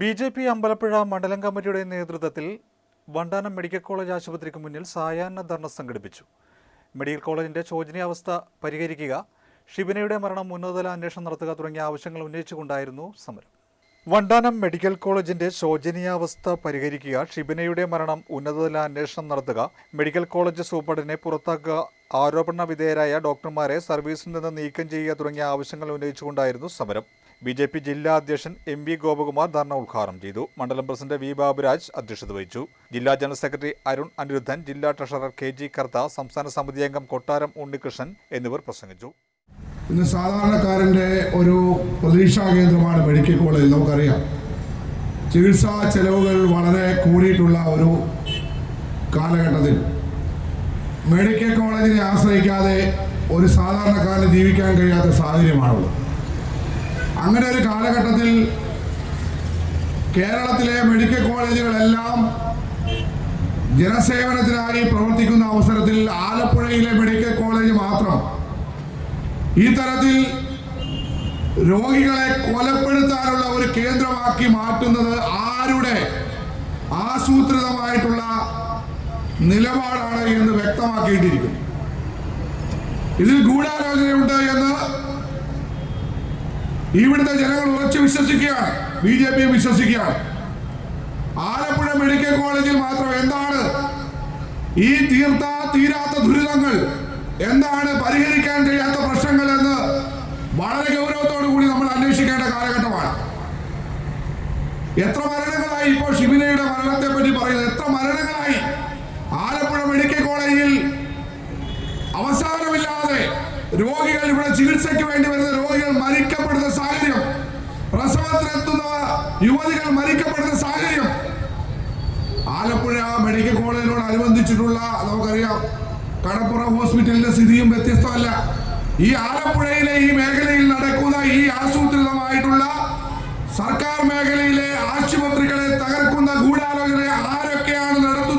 B J P Ambalappuzha മണ്ഡലം കമ്മിറ്റിയുടെ നേതൃത്വത്തിൽ വണ്ടാനം മെഡിക്കൽ കോളേജ് ആശുപത്രിക്ക് മുന്നിൽ സായാഹ്ന ധർണ സംഘടിപ്പിച്ചു. മെഡിക്കൽ കോളേജിന്റെ ശോചനീയാവസ്ഥ പരിഹരിക്കുക ഷിബിനയുടെ മരണം ഉന്നതതല അന്വേഷണം നടത്തുക തുടങ്ങിയ ആവശ്യങ്ങൾ ഉന്നയിച്ചുകൊണ്ടായിരുന്നു സമരം. വണ്ടാനം മെഡിക്കൽ കോളേജിന്റെ ശോചനീയാവസ്ഥ പരിഹരിക്കുക ഷിബിനയുടെ മരണം ഉന്നതതല അന്വേഷണം നടത്തുക മെഡിക്കൽ കോളേജ് സൂപ്രണ്ടിനെ പുറത്താക്കുക ആരോപണ വിധേയരായ ഡോക്ടർമാരെ സർവീസിൽ നിന്ന് നീക്കം ചെയ്യുക തുടങ്ങിയ ആവശ്യങ്ങൾ ഉന്നയിച്ചുകൊണ്ടായിരുന്നു സമരം. ബി ജെ പി ജില്ലാ അധ്യക്ഷൻ എം വി ഗോപകുമാർ ധർണ ഉദ്ഘാടനം ചെയ്തു. മണ്ഡലം പ്രസിഡന്റ് വി ബാബുരാജ് അധ്യക്ഷത വഹിച്ചു. ജില്ലാ ജനറൽ സെക്രട്ടറി അരുൺ അനിരുദ്ധൻ ജില്ലാ ട്രഷറർ കെ ജി കർത്ത സംസ്ഥാന സമിതി അംഗം കൊട്ടാരം ഉണ്ണികൃഷ്ണൻ എന്നിവർ പ്രസംഗിച്ചു. ഇന്ന് സാധാരണക്കാരന്റെ ഒരു പ്രതീക്ഷാ കേന്ദ്രമാണ് മെഡിക്കൽ കോളേജ് നമുക്കറിയാം. ചികിത്സാ ചെലവുകൾ വളരെ കൂടിയിട്ടുള്ള ഒരു കാലഘട്ടത്തിൽ. മെഡിക്കൽ കോളേജിനെ ആശ്രയിക്കാതെ ഒരു സാധാരണക്കാരന് ജീവിക്കാൻ കഴിയാത്ത സാഹചര്യമാണുള്ളത്. അങ്ങനെ ഒരു കാലഘട്ടത്തിൽ കേരളത്തിലെ മെഡിക്കൽ കോളേജുകളെല്ലാം ജനസേവനത്തിനായി പ്രവർത്തിക്കുന്ന അവസരത്തിൽ ആലപ്പുഴയിലെ മെഡിക്കൽ കോളേജ് മാത്രം ഈ തരത്തിൽ രോഗികളെ കൊലപ്പെടുത്താനുള്ള ഒരു കേന്ദ്രമാക്കി മാറ്റുന്നത് ആരുടെ ആസൂത്രിതമായിട്ടുള്ള നിലപാടാണ് എന്ന് വ്യക്തമാക്കിയിട്ടിരിക്കുന്നു. ഇതിൽ ഗൂഢാലോചനയുണ്ട് എന്ന് ഇവിടുത്തെ ജനങ്ങൾ ഉറച്ചു വിശ്വസിക്കുകയാണ്. ബി ജെ പി വിശ്വസിക്കുകയാണ്. ആലപ്പുഴ മെഡിക്കൽ കോളേജിൽ മാത്രം എന്താണ് ഈ തീർത്ത തീരാത്ത ദുരിതങ്ങൾ? എന്താണ് പരിഹരിക്കാൻ കഴിയാത്ത പ്രശ്നങ്ങൾ എന്ന് വളരെ ഗൗരവത്തോടു കൂടി നമ്മൾ അന്വേഷിക്കേണ്ട കാലഘട്ടമാണ്. എത്ര മരണങ്ങളായി ഇപ്പോൾ ഷിബിനയുടെ മരണത്തെ പറ്റി പറയുന്നത്? എത്ര മരണങ്ങളായി ആലപ്പുഴ മെഡിക്കൽ കോളേജിൽ അവസാനമില്ലാതെ രോഗികൾ ഇവിടെ ചികിത്സയ്ക്ക് വേണ്ടി വരുന്ന രോഗികൾ യുവതികൾ മരിക്കപ്പെടുന്ന സാഹചര്യം. ആലപ്പുഴ മെഡിക്കൽ കോളേജിനോട് അനുബന്ധിച്ചിട്ടുള്ള നമുക്കറിയാം കടപ്പുറം ഹോസ്പിറ്റലിന്റെ സ്ഥിതിയും വ്യത്യസ്തമല്ല. ഈ ആലപ്പുഴയിലെ ഈ മേഖലയിൽ നടക്കുന്ന ഈ ആസൂത്രിതമായിട്ടുള്ള സർക്കാർ മേഖലയിലെ ആശുപത്രികളെ തകർക്കുന്ന ഗൂഢാലോചന ആരൊക്കെയാണ് നടത്തുന്നത്?